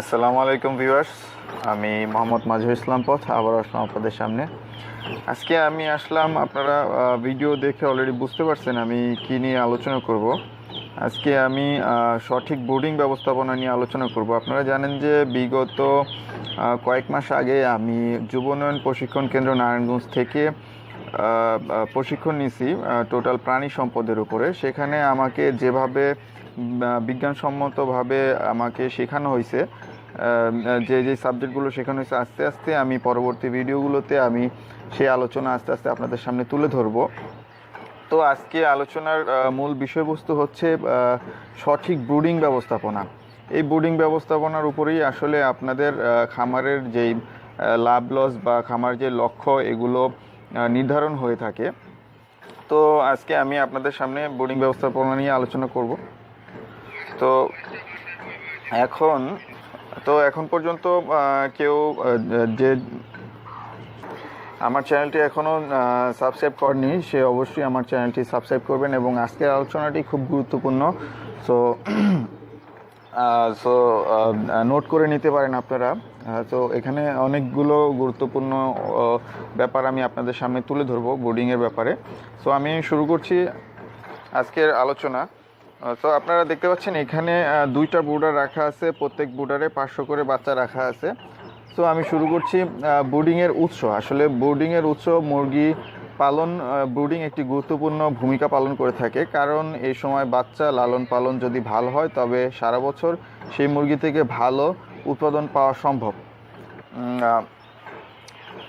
আসসালামু আলাইকুম ভিউয়ার্স। আমি মোহাম্মদ মাজহুর ইসলাম পথ আবার আসলাম আপনাদের সামনে। আজকে আমি আসলাম, আপনারা ভিডিও দেখে অলরেডি বুঝতে পারছেন আমি কি নিয়ে আলোচনা করব। আজকে আমি সঠিক বোর্ডিং ব্যবস্থাপনা নিয়ে আলোচনা করব। আপনারা জানেন যে বিগত কয়েক মাস আগে আমি যুব উন্নয়ন প্রশিক্ষণ কেন্দ্র নারায়ণগঞ্জ থেকে প্রশিক্ষণ নিছি টোটাল প্রাণী সম্পদের উপরে। সেখানে আমাকে যেভাবে বিজ্ঞানসম্মতভাবে আমাকে শেখানো হয়েছে যে যে সাবজেক্টগুলো শেখানো হয়েছে, আস্তে আস্তে আমি পরবর্তী ভিডিওগুলোতে আমি সেই আলোচনা আস্তে আস্তে আপনাদের সামনে তুলে ধরবো। তো আজকে আলোচনার মূল বিষয়বস্তু হচ্ছে সঠিক ব্রুডিং ব্যবস্থাপনা। এই ব্রুডিং ব্যবস্থাপনার উপরেই আসলে আপনাদের খামারের যেই লাভ লস বা খামার যে লক্ষ্য, এগুলো নির্ধারণ হয়ে থাকে। তো আজকে আমি আপনাদের সামনে বোর্ডিং ব্যবস্থাপনা নিয়ে আলোচনা করব। তো এখন তো এখন পর্যন্ত কেউ যে আমার চ্যানেলটি এখনও সাবস্ক্রাইব করেনি, সে অবশ্যই আমার চ্যানেলটি সাবস্ক্রাইব করবেন এবং আজকের আলোচনাটি খুব গুরুত্বপূর্ণ। সো সো নোট করে নিতে পারেন আপনারা। তো এখানে অনেকগুলো গুরুত্বপূর্ণ ব্যাপার আমি আপনাদের সামনে তুলে ধরবো বোর্ডিংয়ের ব্যাপারে। সো আমি শুরু করছি আজকের আলোচনা। তো আপনারা দেখতে পাচ্ছেন এখানে দুইটা বুডার রাখা আছে, প্রত্যেক বুডারে পাঁচশো করে বাচ্চা রাখা আছে। তো আমি শুরু করছি ব্রুডিংয়ের উৎস। আসলে ব্রুডিংয়ের উৎস মুরগি পালন ব্রুডিং একটি গুরুত্বপূর্ণ ভূমিকা পালন করে থাকে। কারণ এই সময় বাচ্চা লালন পালন যদি ভালো হয়, তবে সারা বছর সেই মুরগি থেকে ভালো উৎপাদন পাওয়া সম্ভব।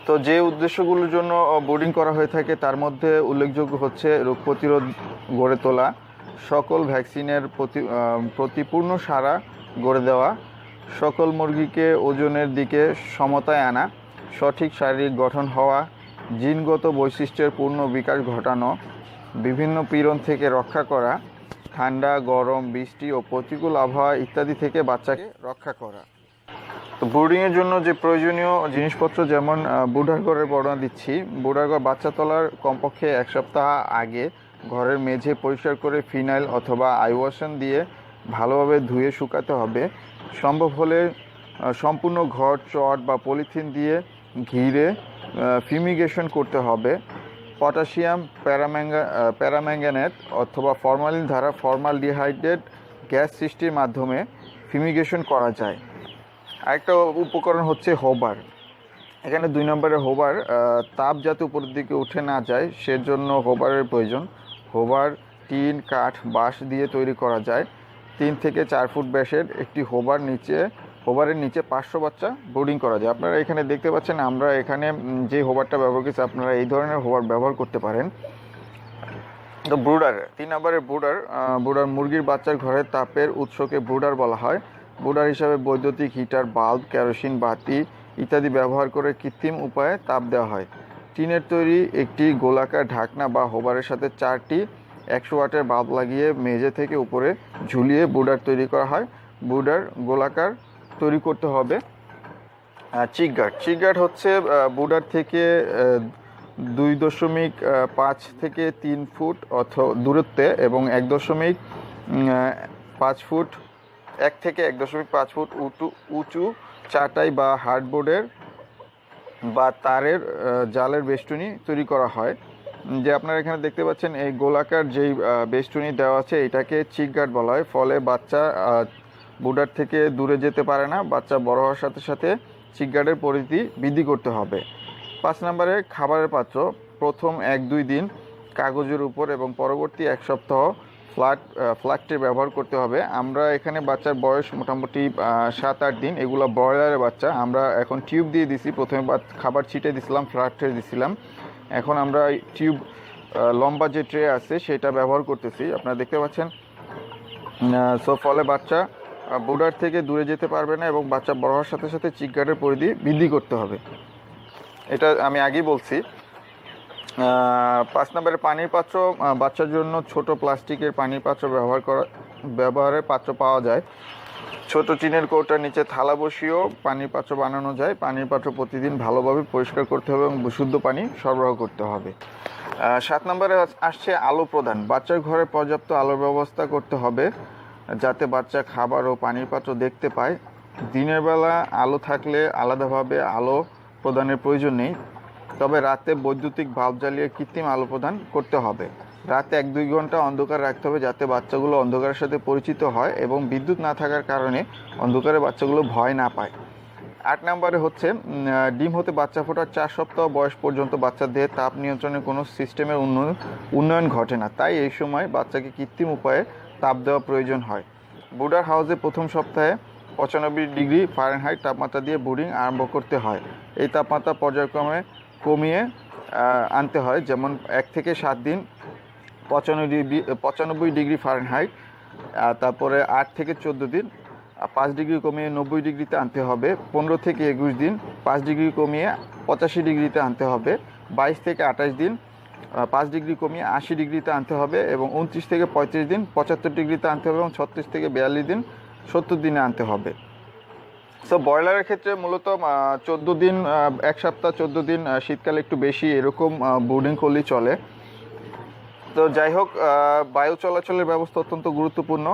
তো যে উদ্দেশ্যগুলোর জন্য বোর্ডিং করা হয়ে থাকে, তার মধ্যে উল্লেখযোগ্য হচ্ছে রোগ প্রতিরোধ গড়ে তোলা। সকল ভ্যাকসিনের প্রতি প্রতিপূর্ণ সারা গড়ে দেওয়া, সকল মুরগিকে ওজনের দিকে সমতায় আনা, সঠিক শারীরিক গঠন হওয়া, জিনগত বৈশিষ্ট্যের পূর্ণ বিকাশ ঘটানো, বিভিন্ন পীড়ন থেকে রক্ষা করা, ঠান্ডা, গরম, বৃষ্টি ও প্রতিকূল আবহাওয়া ইত্যাদি থেকে বাচ্চাকে রক্ষা করা। তো ব্রুডিংয়ের জন্য যে প্রয়োজনীয় জিনিসপত্র যেমন বুডার ঘরের বর্ণনা দিচ্ছি বুডার ঘর বাচ্চা তোলার কমপক্ষে এক সপ্তাহ আগে ঘরের মেঝে পরিষ্কার করে ফিনাইল অথবা আইওয়াশন দিয়ে ভালোভাবে ধুয়ে শুকাতে হবে। সম্ভব হলে সম্পূর্ণ ঘর, চট বা পলিথিন দিয়ে ঘিরে ফিমিগেশন করতে হবে। পটাশিয়াম, প্যারাম্যাঙ্গা প্যারাম্যাঙ্গানেট অথবা ফরমালিন দ্বারা ফর্মালডিহাইড্রেট গ্যাস সৃষ্টির মাধ্যমে ফিমিগেশন করা যায়। আরেকটা উপকরণ হচ্ছে হোবার। এখানে দুই নম্বরের হোবার তাপ যাতে উপরের দিকে উঠে না যায়, সেজন্য হোবারের প্রয়োজন। হোবার টিন কাঠ বাঁশ দিয়ে তৈরি করা যায়। তিন থেকে চার ফুট ব্যাসের একটি হোবার নিচে, হোবারের নিচে পাঁচশো বাচ্চা বোর্ডিং করা যায়। আপনারা এখানে দেখতে পাচ্ছেন, আমরা এখানে যে হোবারটা ব্যবহার করছি, আপনারা এই ধরনের হোবার ব্যবহার করতে পারেন। তো ব্রুডার, তিন নম্বরের ব্রুডার ব্রুডার মুরগির বাচ্চার ঘরের তাপের উৎসকে ব্রুডার বলা হয়। ব্রুডার হিসাবে বৈদ্যুতিক হিটার, বাল্ব, কেরোসিন, বাতি ইত্যাদি ব্যবহার করে কৃত্রিম উপায়ে তাপ দেওয়া হয়। টিনের তৈরি একটি গোলাকার ঢাকনা বা হোবারের সাথে চারটি একশো ওয়াটের বাল্ব লাগিয়ে মেঝে থেকে উপরে ঝুলিয়ে বুডার তৈরি করা হয়। বুডার গোলাকার তৈরি করতে হবে। চিক গার্ড চিক গার্ড হচ্ছে বুডার থেকে দুই দশমিক পাঁচ থেকে তিন ফুট অথ, দূরত্বে এবং এক দশমিক পাঁচ ফুট, এক থেকে এক দশমিক পাঁচ ফুট উঁচু উঁচু চাটাই বা হার্ডবোর্ডের বা তারের জালের বেষ্টনী তৈরি করা হয়। যে আপনারা এখানে দেখতে পাচ্ছেন, এই গোলাকার যেই বেষ্টনী দেওয়া আছে, এটাকে চিক গার্ড বলা হয়। ফলে বাচ্চা বুডার থেকে দূরে যেতে পারে না। বাচ্চা বড় হওয়ার সাথে সাথে চিক গার্ডের পরিধি বৃদ্ধি করতে হবে। পাঁচ নম্বরে খাবারের পাত্র। প্রথম এক দুই দিন কাগজের উপর এবং পরবর্তী এক সপ্তাহ ফ্ল্যাট ফ্ল্যাটটি ব্যবহার করতে হবে। আমরা এখানে বাচ্চার বয়স মোটামুটি সাত, আট দিন। এগুলো ব্রয়লারের বাচ্চা। আমরা এখন টিউব দিয়ে দিছি। প্রথমে খাবার ছিটে দিছিলাম, ফ্ল্যাট দিছিলাম। এখন আমরা টিউব লম্বা যে ট্রে আছে, সেটা ব্যবহার করতেছি। আপনারা দেখতে পাচ্ছেন সো ফলে বাচ্চা বোর্ডার থেকে দূরে যেতে পারবে না এবং বাচ্চা বড় হওয়ার সাথে সাথে চিক গার্ডের পরিধি বৃদ্ধি করতে হবে। এটা আমি আগেই বলছি। পাঁচ নম্বরে পানির পাত্র বাচ্চার জন্য ছোট প্লাস্টিকের পানির পাত্র ব্যবহার করা, ব্যবহারের পাত্র পাওয়া যায়। ছোট টিনের কৌটার নিচে থালা বসিয়েও পানির পাত্র বানানো যায়। পানির পাত্র প্রতিদিন ভালোভাবে পরিষ্কার করতে হবে এবং বিশুদ্ধ পানি সরবরাহ করতে হবে। সাত নম্বরে আসছে আলো প্রদান। বাচ্চার ঘরে পর্যাপ্ত আলোর ব্যবস্থা করতে হবে, যাতে বাচ্চা খাবার ও পানির পাত্র দেখতে পায়। দিনের বেলা আলো থাকলে আলাদাভাবে আলো প্রদানের প্রয়োজন নেই। তবে রাতে বৈদ্যুতিক বাল্ব জ্বালিয়ে কৃত্রিম আলো প্রদান করতে হবে। রাতে এক দুই ঘণ্টা অন্ধকার রাখতে হবে যাতে বাচ্চাগুলো অন্ধকারের সাথে পরিচিত হয় এবং বিদ্যুৎ না থাকার কারণে অন্ধকারে বাচ্চাগুলো ভয় না পায়। আট নম্বরে হচ্ছে ডিম হতে বাচ্চা ফোটার চার সপ্তাহ বয়স পর্যন্ত বাচ্চার দেহে তাপ নিয়ন্ত্রণের কোনো সিস্টেমের উন্নয়ন উন্নয়ন ঘটে না। তাই এই সময় বাচ্চাকে কৃত্রিম উপায়ে তাপ দেওয়া প্রয়োজন হয়। বুডার হাউসে প্রথম সপ্তাহে পঁচানব্বই ডিগ্রি ফারেনহাইট তাপমাত্রা দিয়ে বোর্ডিং আরম্ভ করতে হয়। এই তাপমাত্রা পর্যায়ক্রমে কমিয়ে আনতে হয়। যেমন এক থেকে সাত দিন, পঁচানব্বই পঁচানব্বই ডিগ্রি ফারেনহাইট তারপরে আট থেকে চোদ্দ দিন পাঁচ ডিগ্রি কমিয়ে নব্বই ডিগ্রিতে আনতে হবে। পনেরো থেকে একুশ দিন, পাঁচ ডিগ্রি কমিয়ে পঁচাশি ডিগ্রিতে আনতে হবে। বাইশ থেকে আঠাশ দিন পাঁচ ডিগ্রি কমিয়ে আশি ডিগ্রিতে আনতে হবে এবং উনত্রিশ থেকে পঁয়ত্রিশ দিন, পঁচাত্তর ডিগ্রিতে আনতে হবে এবং ছত্রিশ থেকে বিয়াল্লিশ দিন, সত্তর দিনে আনতে হবে। সো ব্রয়লারের ক্ষেত্রে মূলত চোদ্দ দিন এক সপ্তাহ চোদ্দ দিন শীতকালে একটু বেশি এরকম বোর্ডিং করলেই চলে। তো যাই হোক বায়ু চলাচলের ব্যবস্থা অত্যন্ত গুরুত্বপূর্ণ।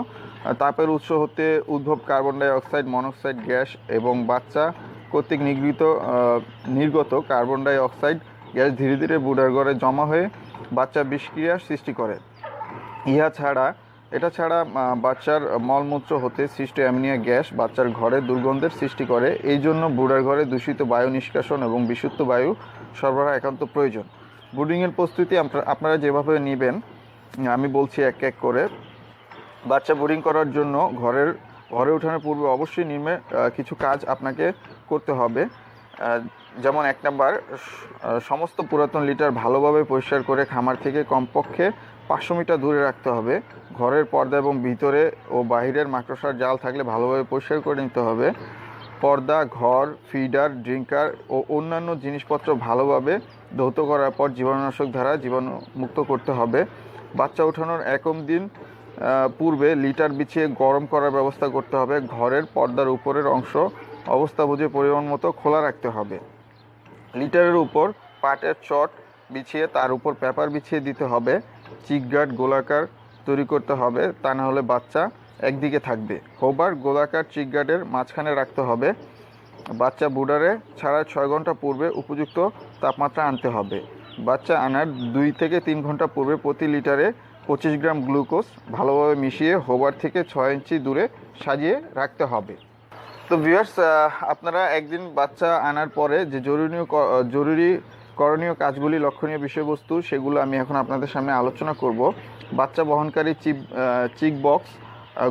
তাপের উৎস হতে উদ্ভব carbon dioxide monoxide gas এবং বাচ্চা কর্তৃক নিগৃহীত নির্গত কার্বন ডাই অক্সাইড গ্যাস ধীরে ধীরে বুডার ঘরে জমা হয়ে বাচ্চা বিষক্রিয়ার সৃষ্টি করে। ইহা ছাড়া এটা ছাড়া বাচ্চার মলমূত্র হতে সৃষ্ট অ্যামোনিয়া গ্যাস বাচ্চার ঘরে দুর্গন্ধের সৃষ্টি করে। এই জন্য বুড়ার ঘরে দূষিত বায়ু নিষ্কাশন এবং বিশুদ্ধ বায়ু সরবরাহ একান্ত প্রয়োজন। বুডিংয়ের প্রস্তুতি আপনা- আপনারা যেভাবে নেবেন আমি বলছি এক এক করে। বাচ্চা বোর্ডিং করার জন্য ঘরের ঘরে ওঠানোর পূর্বে অবশ্যই আহ, কিছু কাজ আপনাকে করতে হবে। যেমন এক নাম্বার সমস্ত পুরাতন লিটার ভালোভাবে পরিষ্কার করে খামার থেকে কমপক্ষে পাঁচশো মিটার দূরে রাখতে হবে। ঘরের পর্দা এবং ভিতরে ও বাহিরের মাকড়সার জাল থাকলে ভালোভাবে পরিষ্কার করে নিতে হবে। পর্দা, ঘর, ফিডার, ড্রিঙ্কার ও অন্যান্য জিনিসপত্র ভালোভাবে ধৌত করার পর জীবাণুনাশক দ্বারা জীবাণুমুক্ত করতে হবে। বাচ্চা ওঠানোর একম দিন পূর্বে লিটার বিছিয়ে গরম করার ব্যবস্থা করতে হবে। ঘরের পর্দার উপরের অংশ অবস্থা বুঝে পরিমাণ মতো খোলা রাখতে হবে। লিটারের উপর পাটের চট বিছিয়ে, তার উপর পেপার বিছিয়ে দিতে হবে। চিকগার্ড গোলাকার তৈরি করতে হবে। তা না হলে বাচ্চা একদিকে থাকবে। হোবার, গোলাকার চিকগার্ডের মাঝখানে রাখতে হবে। বাচ্চা বুডারে ছাড়ার ছয় ঘণ্টা পূর্বে উপযুক্ত তাপমাত্রা আনতে হবে। বাচ্চা আনার দুই থেকে তিন ঘণ্টা পূর্বে প্রতি লিটারে পঁচিশ গ্রাম গ্লুকোজ ভালোভাবে মিশিয়ে হোবার থেকে ছয় ইঞ্চি দূরে সাজিয়ে রাখতে হবে। তো ভিউয়ার্স আপনারা একদিন বাচ্চা আনার পরে যে জরুরি জরুরি করণীয় কাজগুলি লক্ষণীয় বিষয়বস্তু, সেগুলো আমি এখন আপনাদের সামনে আলোচনা করব। বাচ্চা বহনকারী চিপ চিক বক্স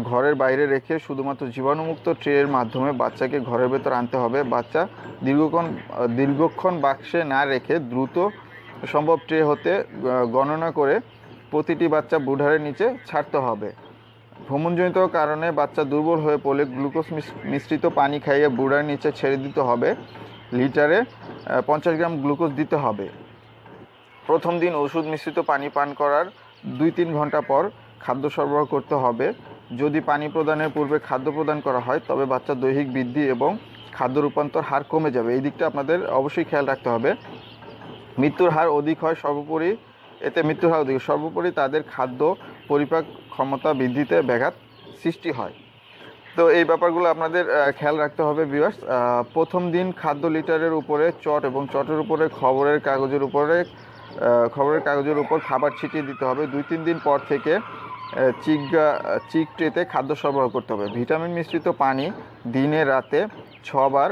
ঘরের বাইরে রেখে শুধুমাত্র জীবাণুমুক্ত ট্রের মাধ্যমে বাচ্চাকে ঘরের ভেতর আনতে হবে। বাচ্চা দীর্ঘক্ষণ দীর্ঘক্ষণ বাক্সে না রেখে দ্রুত সম্ভব ট্রে হতে গণনা করে প্রতিটি বাচ্চা বুঢারের নিচে ছাড়তে হবে। ভ্রমণজনিত কারণে বাচ্চা দুর্বল হয়ে পড়লে গ্লুকোজ মিশ- মিশ্রিত পানি খাইয়ে বুড়ার নিচে ছেড়ে দিতে হবে। লিটারে পঞ্চাশ গ্রাম গ্লুকোজ দিতে হবে। প্রথম দিন ওষুধ মিশ্রিত পানি পান করার দুই তিন ঘণ্টা পর খাদ্য সরবরাহ করতে হবে। যদি পানি প্রদানের পূর্বে খাদ্য প্রদান করা হয়, তবে বাচ্চার দৈহিক বৃদ্ধি এবং খাদ্য রূপান্তর হার কমে যাবে। এই দিকটা আপনাদের অবশ্যই খেয়াল রাখতে হবে। মৃত্যুর হার অধিক হয়, সর্বোপরি এতে মৃত্যুর হার অধিক সর্বোপরি তাদের খাদ্য পরিপাক ক্ষমতা বৃদ্ধিতে ব্যাঘাত সৃষ্টি হয়। তো এই ব্যাপারগুলো আপনাদের খেয়াল রাখতে হবে ভিউয়ার্স প্রথম দিন খাদ্য লিটারের উপরে চট এবং চটের উপরে খবরের কাগজের উপরে খবরের কাগজের উপর খাবার ছিটিয়ে দিতে হবে। দুই তিন দিন পর থেকে চিক চিক ট্রেতে খাদ্য সরবরাহ করতে হবে। ভিটামিন মিশ্রিত পানি দিনে রাতে ছবার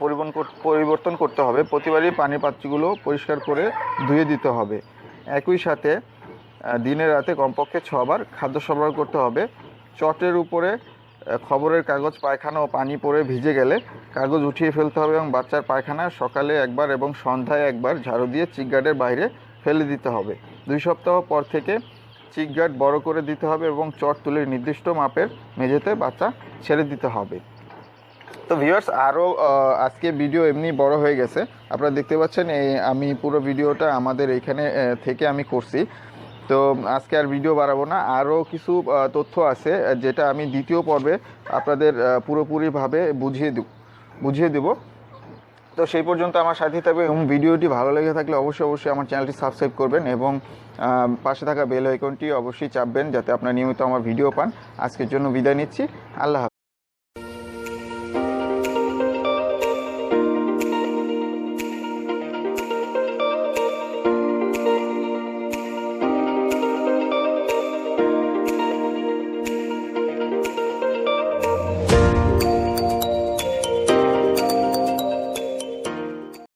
পরিবহন পরিবর্তন করতে হবে। প্রতিবারই পানি পাত্রগুলো পরিষ্কার করে ধুয়ে দিতে হবে। একই সাথে দিনে রাতে কমপক্ষে ছবার খাদ্য সরবরাহ করতে হবে। চটের উপরে খবরের কাগজ, পায়খানা ও পানি পড়ে ভিজে গেলে কাগজ উঠিয়ে ফেলতে হবে এবং বাচ্চার পায়খানা সকালে একবার এবং সন্ধ্যায় একবার ঝাড়ু দিয়ে চিকগার্ডের বাইরে ফেলে দিতে হবে। দুই সপ্তাহ পর থেকে চিকগার্ড বড় করে দিতে হবে এবং চট তুলে নির্দিষ্ট মাপের মেঝেতে বাচ্চা ছেড়ে দিতে হবে। তো ভিউয়ার্স আরও আজকে ভিডিও এমনি বড় হয়ে গেছে। আপনারা দেখতে পাচ্ছেন, এই আমি পুরো ভিডিওটা আমাদের এইখানে থেকে আমি করছি। তো আজকে আর ভিডিও বাড়াবো না। আরও কিছু তথ্য আছে, যেটা আমি দ্বিতীয় পর্বে আপনাদের পুরোপুরিভাবে বুঝিয়ে দেব বুঝিয়ে দেব। তো সেই পর্যন্ত আমার সাথে থাকবে এবং ভিডিওটি ভালো লেগে থাকলে অবশ্যই অবশ্যই আমার চ্যানেলটি সাবস্ক্রাইব করবেন এবং পাশে থাকা বেল আইকনটি অবশ্যই চাপবেন যাতে আপনার নিয়মিত আমার ভিডিও পান। আজকের জন্য বিদায় নিচ্ছি। আল্লাহ।